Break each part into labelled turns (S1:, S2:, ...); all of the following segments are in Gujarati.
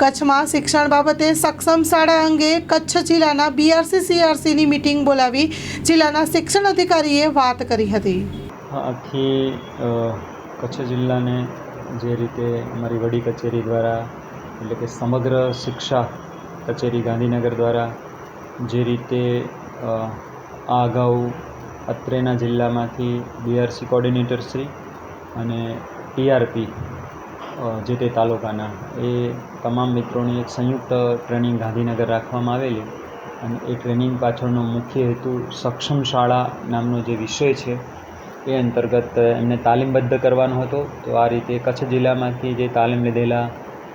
S1: કચ્છમાં શિક્ષણ બાબતે સક્ષમ શાળા અંગે કચ્છ જિલ્લાના બીઆરસી સીઆરસીની મિટિંગ બોલાવી જિલ્લાના શિક્ષણ અધિકારીએ વાત કરી હતી.
S2: આખી કચ્છ જિલ્લાને જે રીતે અમારી વડી કચેરી દ્વારા, એટલે કે સમગ્ર શિક્ષા કચેરી ગાંધીનગર દ્વારા જે રીતે આ અગાઉ અત્રેના જિલ્લામાંથી બીઆરસી કોર્ડિનેટર શ્રી અને ટીઆરપી જે તે તાલુકાના, એ તમામ મિત્રોની એક સંયુક્ત ટ્રેનિંગ ગાંધીનગર રાખવામાં આવેલી. અને એ ટ્રેનિંગ પાછળનો મુખ્ય હેતુ સક્ષમ શાળા નામનો જે વિષય છે, એ અંતર્ગત એમને તાલીમબદ્ધ કરવાનો હતો. તો આ રીતે કચ્છ જિલ્લામાંથી જે તાલીમ લીધેલા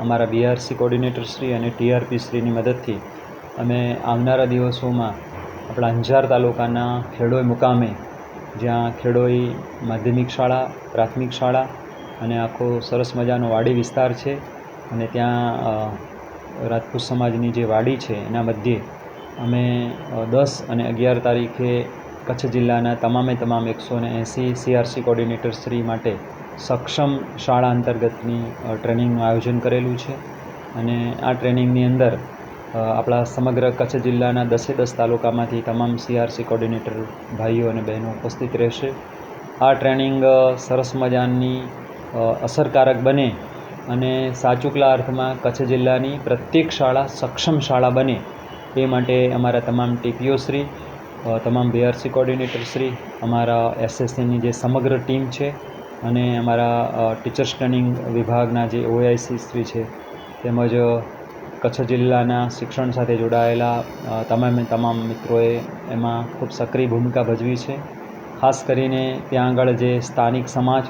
S2: અમારા બીઆરસી કોર્ડિનેટર શ્રી અને ટીઆરપી શ્રીની મદદથી, અમે આવનારા દિવસોમાં આપણા અંજાર તાલુકાના ખેડોઈ મુકામે, જ્યાં ખેડોઈ માધ્યમિક શાળા, પ્રાથમિક શાળા અને આખો સરસ મજાનો વાડી વિસ્તાર છે. અને ત્યાં રાજપૂત સમાજની જે વાડી છે, એના મધ્યે અમે દસ અને અગિયાર તારીખે કચ્છ જિલ્લાના તમામે તમામ એકસો ને એંસી સીઆરસી કોર્ડિનેટર શ્રી માટે સક્ષમ શાળા અંતર્ગતની ટ્રેનિંગનું આયોજન કરેલું છે. અને આ ટ્રેનિંગની અંદર આપણા સમગ્ર કચ્છ જિલ્લાના દસે દસ તાલુકામાંથી તમામ સીઆરસી કોર્ડિનેટર ભાઈઓ અને બહેનો ઉપસ્થિત રહેશે. આ ટ્રેનિંગ સરસ મજાની અસરકારક બને અને સાચુકલા અર્થમાં કચ્છ જિલ્લાની પ્રત્યેક શાળા સક્ષમ શાળા બને એ માટે અમારા તમામ ટીપીઓ શ્રી તમામ બીઆરસી કોર્ડિનેટર શ્રી, અમારા એસએસસીની જે સમગ્ર ટીમ છે અને અમારા ટીચર્સ ટ્રેનિંગ વિભાગના જે ઓઆઈસી શ્રી છે તેમજ કચ્છ જિલ્લાના શિક્ષણ સાથે જોડાયેલા તમામે, તમામ મિત્રોએ એમાં ખૂબ સક્રિય ભૂમિકા ભજવી છે. ખાસ કરીને ત્યાં આગળ જે સ્થાનિક સમાજ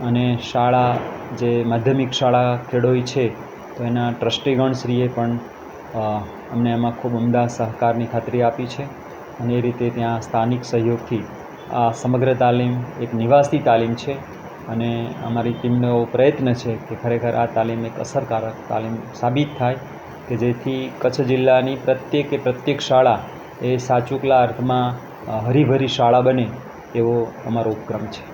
S2: અને શાળા જે માધ્યમિક શાળા ખેડોઈ છે, તો એના ટ્રસ્ટીગણશ્રીએ પણ અમને એમાં ખૂબ ઉમદા સહકારની ખાતરી આપી છે અને એ રીતે ત્યાં સ્થાનિક સહયોગથી આ સમગ્ર તાલીમ એક નિવાસી તાલીમ છે અને અમારી ટીમનો એવો પ્રયત્ન છે કે ખરેખર આ તાલીમ એક અસરકારક તાલીમ સાબિત થાય કે જેથી કચ્છ જિલ્લાની પ્રત્યેકે પ્રત્યેક શાળા એ સાચુકલા અર્થમાં હરીભરી શાળા બને એવો અમારો ઉપક્રમ છે.